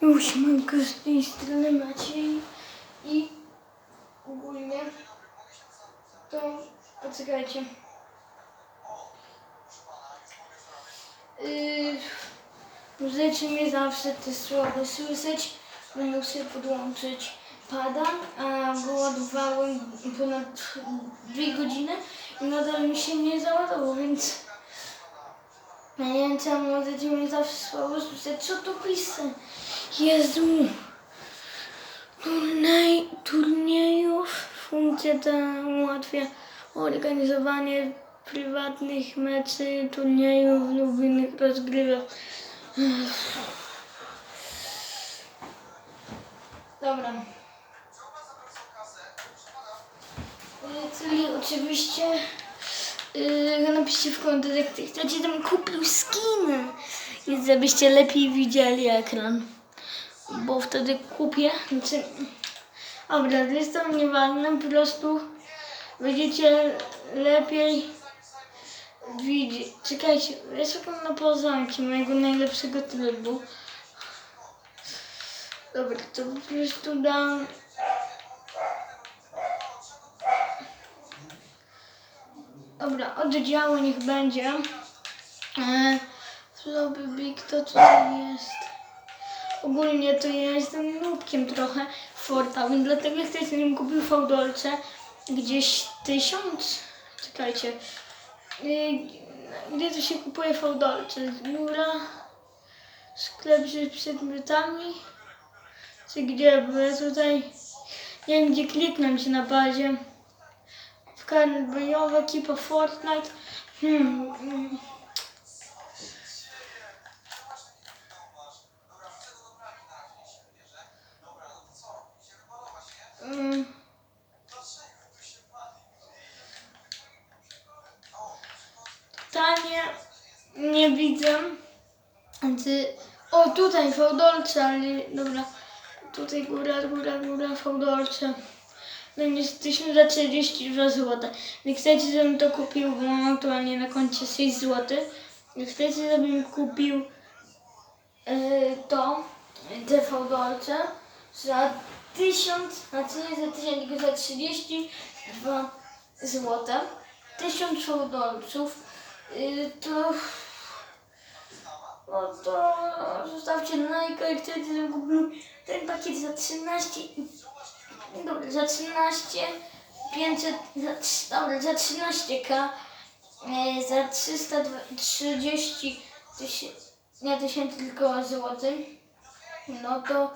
Mam z tej strony Maciej i ogólnie to poczekajcie. Yy, możecie mnie zawsze te słowa słyszeć. Będę sobie podłączyć pada, a go ładowałem ponad dwie godziny i nadal mi się nie załadował, więc nie wiem, czy możecie mnie zawsze słowo słyszeć. Co to pisze? Jezu! Turniej, turniejów. Funkcja ta ułatwia organizowanie prywatnych meczy, turniejów lub innych rozgrywek. Dobra. Y, Czyli oczywiście yy, napiszcie w komentarzu, kto ci tam kupił. I żebyście lepiej widzieli ekran. Bo wtedy kupię. Znaczy, dobra, to jest to nieważne, po prostu będziecie lepiej widzieć. Czekajcie, ja szukam na poznanki mojego najlepszego trybu. Dobra, to po prostu dam. Dobra, oddziały niech będzie. E, Floppy Big to tutaj jest. Ogólnie to ja jestem nubkiem trochę Forta, więc dlatego ktoś nim kupił Fałdolce gdzieś tysiąc. Czekajcie. Yy, Gdzie to się kupuje Fałdolce? Góra, sklep z przedmiotami. Czy gdzie? Bo ja tutaj nie wiem gdzie kliknąć na bazie. W karnet bojowy, ekipa Fortnite. Hmm. Nie widzę. Znaczy, o tutaj fałdolce, ale dobra. Tutaj góra, góra, góra, fałdolce. No jest 1032 zł. Jak chcecie, żebym to kupił, bo mam aktualnie na koncie 6 zł. Jak chcecie, żebym kupił yy, to, te fałdolce za 1000, znaczy nie za 1000, tylko za 32 zł. 1000 fałdolców, yy, to no to zostawcie lajka jak chcecie, żebym kupił ten pakiet za 13 i Dobra, za 13 500, za, dobra, za 13k, e, za 330 tysięcy, tylko złotych, no to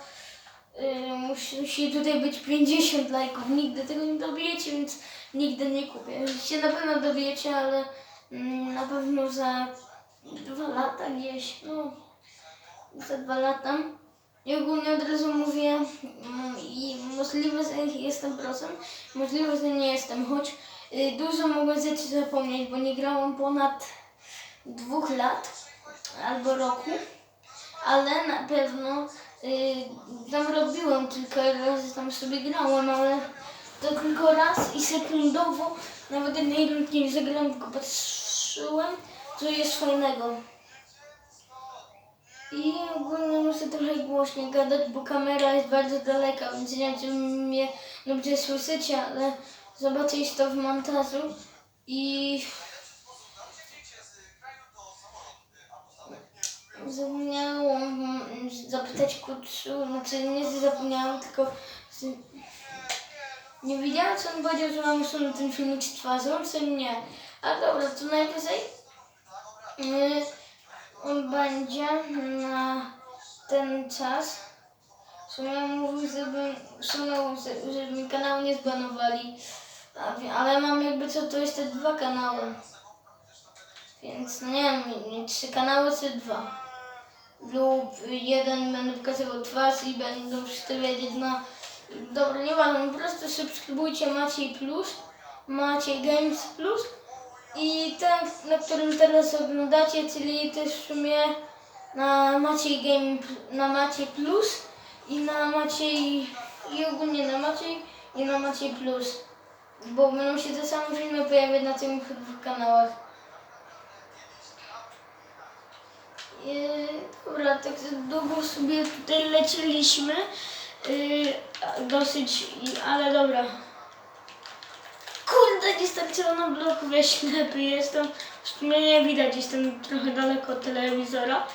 y, musi, musi tutaj być 50 lajków. Nigdy tego nie dobijecie, więc nigdy nie kupię. Się na pewno dobijecie, ale mm, na pewno za dwa lata gdzieś, no za dwa lata. I ogólnie od razu mówię, mm, i możliwe, że jestem prosem, możliwe, że nie jestem, choć y, dużo mogę rzeczy zapomnieć, bo nie grałam ponad dwóch lat albo roku, ale na pewno y, tam robiłem kilka razy, tam sobie grałem, ale to tylko raz i sekundowo, nawet jednej rundki nie zagrałem, tylko patrzyłem, co jest fajnego. I ogólnie muszę trochę głośniej gadać, bo kamera jest bardzo daleka, więc nie wiem, czy mnie dobrze słyszycie, ale zobaczyć to w montażu. I zapomniałam mm, zapytać Kutsu, znaczy nie zapomniałam, tylko nie wiedziałam, co on powiedział, że mam usunąć ten filmik z twarzą, czy nie. A dobra, to najwyżej. Będzie na ten czas. W sumie mówił, żeby, w żeby mi kanału nie zbanowali. Ale mam jakby co, to jeszcze dwa kanały. Więc no nie wiem, trzy kanały czy dwa. Lub jeden będę pokazywał twarz i będą wszyscy wiedzieć na... Dobra, nie ważne, po prostu subskrybujcie Maciej Plus, Maciej Games Plus i ten, na którym teraz oglądacie, czyli też w sumie na Maciej Game, na Maciej Plus i na Maciej, i ogólnie na Maciej i na Maciej Plus. Bo będą się te same filmy pojawiać na tych dwóch kanałach. Yy, dobra, tak długo sobie tutaj lecieliśmy. Yy, dosyć, i- ale dobra. Kurde, nie starczyło na bloku, ja ślepy jestem. W sumie nie widać, jestem trochę daleko od telewizora.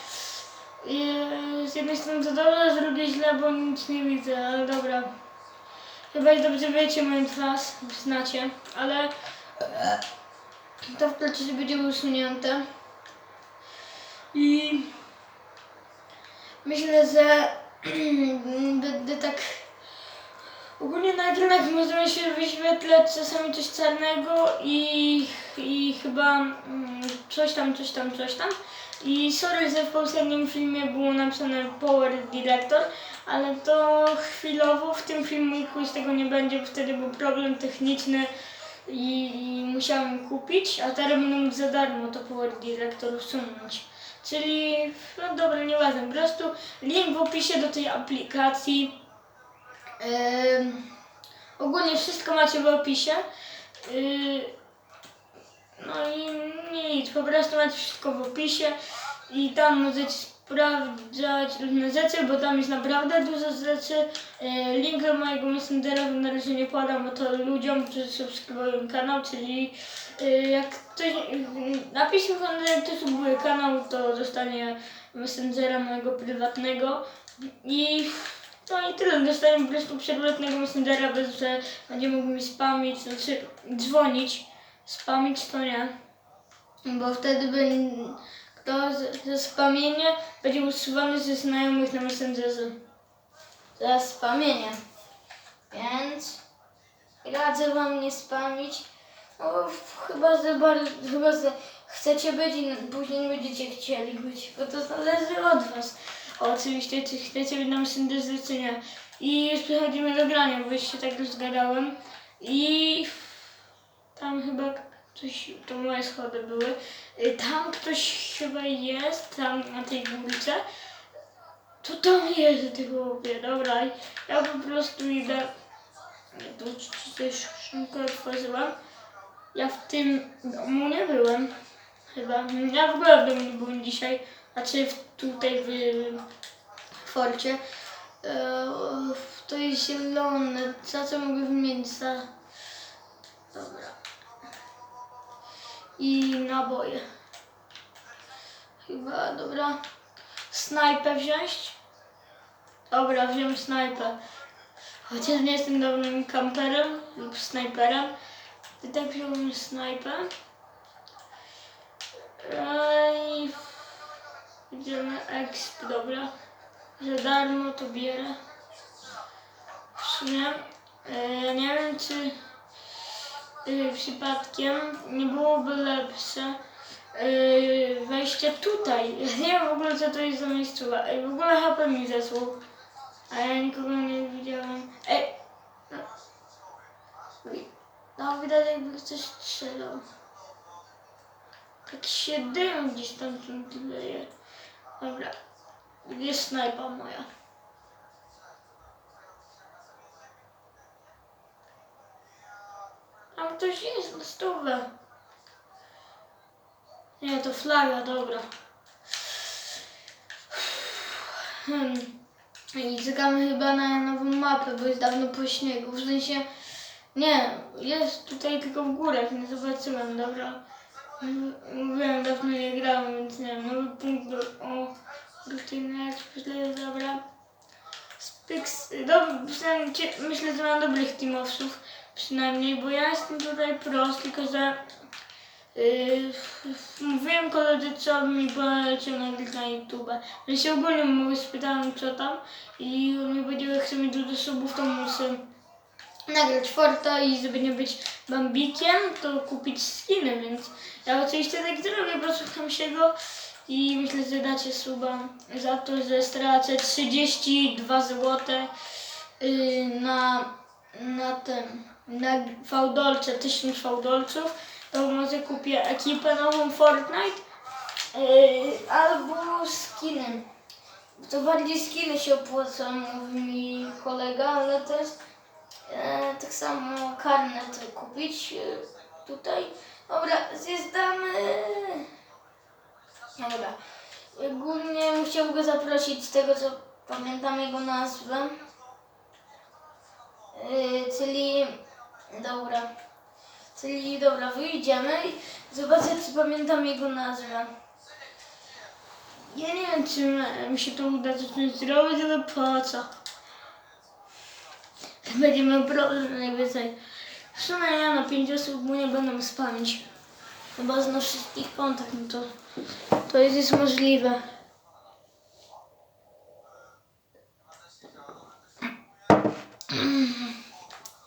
Yy, z jednej strony to dobrze, z drugiej źle, bo nic nie widzę, ale dobra. Chyba dobrze wiecie moją twarz, znacie, ale to w procesie będzie usunięte. I myślę, że będę tak ogólnie na ekranach możemy się wyświetlać czasami coś czarnego i, i chyba mm, coś tam, coś tam, coś tam. I sorry, że w poprzednim filmie było napisane Power Director, ale to chwilowo w tym filmiku już tego nie będzie, bo wtedy był problem techniczny i, i musiałem kupić, a teraz będę mógł za darmo to Power Director usunąć. Czyli, no dobra, nieważne, po prostu link w opisie do tej aplikacji. Ym, ogólnie wszystko macie w opisie. Yy, no i nic, po prostu macie wszystko w opisie i tam możecie sprawdzać różne rzeczy, bo tam jest naprawdę dużo rzeczy. Yy, Link do mojego Messengera na razie nie podam, bo to ludziom, którzy subskrybują kanał, czyli yy, jak ktoś yy, napisze w komentarzu, kto subskrybuje kanał, to dostanie Messengera mojego prywatnego i no i tyle, dostałem po prostu prywatnego Messengera, bez że będzie mógł mi spamić, znaczy dzwonić, spamić to nie, bo wtedy będzie, kto ze spamienie będzie usuwany ze znajomych na Messengerze. Za spamienie. Więc radzę wam nie spamić. No, chyba, że bardzo, chyba, że chcecie być i później nie będziecie chcieli być, bo to zależy od was. Oczywiście, czy chcecie być na Messengerze, czy nie. I już przechodzimy do grania, bo już się tak już zgadałem. I tam chyba coś, to moje schody były. Y, Tam ktoś chyba jest, tam na tej górce. To tam jest, ty chłopie, dobra. Ja po prostu idę. Tu też szynkę otworzyłam. Ja w tym domu nie byłem. Chyba. Ja w ogóle w domu nie byłem dzisiaj. Znaczy tutaj w, w forcie. E, to jest zielone. Za co mogę wymienić? Za... Dobra. I naboje. Chyba, dobra. Snajpę wziąć? Dobra, wziąłem snajpę. Chociaż nie jestem dobrym kamperem lub snajperem. I tak wziąłem snajpę. Ej, Idziemy exp, dobra. Za darmo to bierę. W sumie e, nie wiem czy e, przypadkiem nie byłoby lepsze e, wejście tutaj. Nie wiem w ogóle co to jest za miejscowa. Ej, w ogóle HP mi zesłał. A ja nikogo nie widziałem. Ej! No, no widać jakby ktoś strzelał. Tak się dym gdzieś tam tu leje. Dobra. Gdzie snajpa moja? Tam ktoś jest na stówę. Nie, to flaga, dobra. Hmm. I czekamy chyba na nową mapę, bo jest dawno po śniegu. W sensie, nie, jest tutaj tylko w górach, nie zobaczyłem, dobra. Mówiłem, dawno nie grałem, więc nie wiem, nowy punkt do... O, rutyny dobra. Spiks, dobra, przynajmniej cie- myślę, że mam dobrych teamowców, przynajmniej, bo ja jestem tutaj prost, tylko że Yy, mówiłem koledze, co mi poleciał nagrać na YouTube. Ja się ogólnie mu spytałem, co tam i on mi powiedział, jak chcę mieć dużo subów, to muszę nagrać Forta i żeby nie być bambikiem, to kupić skiny, więc ja oczywiście tak zrobię, posłucham się go i myślę, że dacie suba za to, że stracę 32 zł yy, na, na tym, na fałdolce, 1000 fałdolców, to może kupię ekipę nową Fortnite yy, albo skiny. To bardziej skiny się opłaca, mówi mi kolega, ale też e, samo karnet kupić e, tutaj. Dobra, zjeżdżamy. Dobra. Ogólnie musiał go zaprosić z tego co pamiętam jego nazwę. Yy, czyli dobra. Czyli dobra, wyjdziemy i zobaczę czy pamiętam jego nazwę. Ja nie wiem czy mi się to uda coś zrobić, ale po co? Będzie miał problem najwyżej. W sumie ja na pięć osób mu nie będę spamić. Chyba zna wszystkich kontakt, no to, to jest, jest możliwe.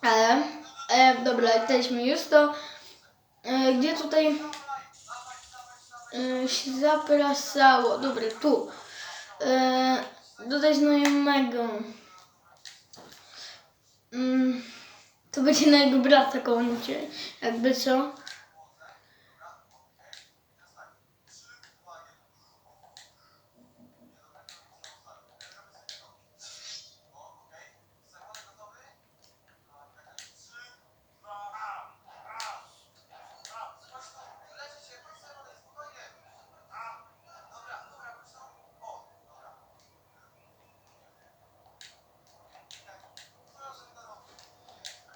Ale, e, dobra, jesteśmy już, to e, gdzie tutaj e, się zaprasało? Dobra, tu. E, dodać znajomego. Mm, to będzie na jego brata koncie, jakby co.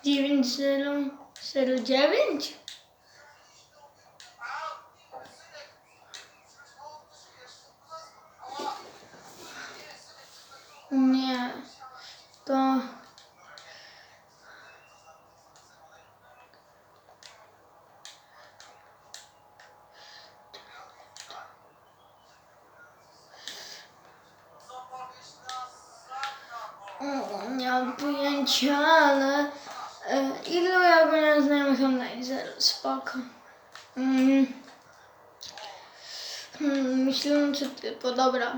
dziewięć zero zero dziewięć. Nie, to O, nie mam pojęcia, ale e, ile ja go nie znajomych online, zero, spoko. Mm. Hmm, typu, dobra,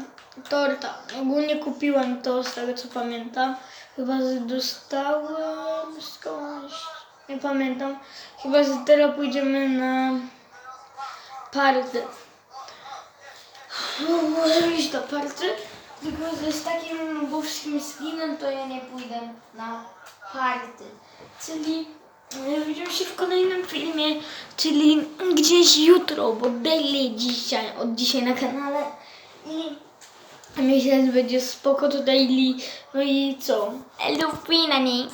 torta. Ogólnie kupiłem to z tego co pamiętam. Chyba dostałem skądś, nie pamiętam. Chyba z teraz pójdziemy na party. Możemy iść do party, tylko z takim nubowskim skinem to ja nie pójdę na party. Czyli e, widzimy się w kolejnym filmie, czyli gdzieś jutro, bo daily dzisiaj, od dzisiaj na kanale. I myślę, że będzie spoko to daily. No i co? Elufina, nie?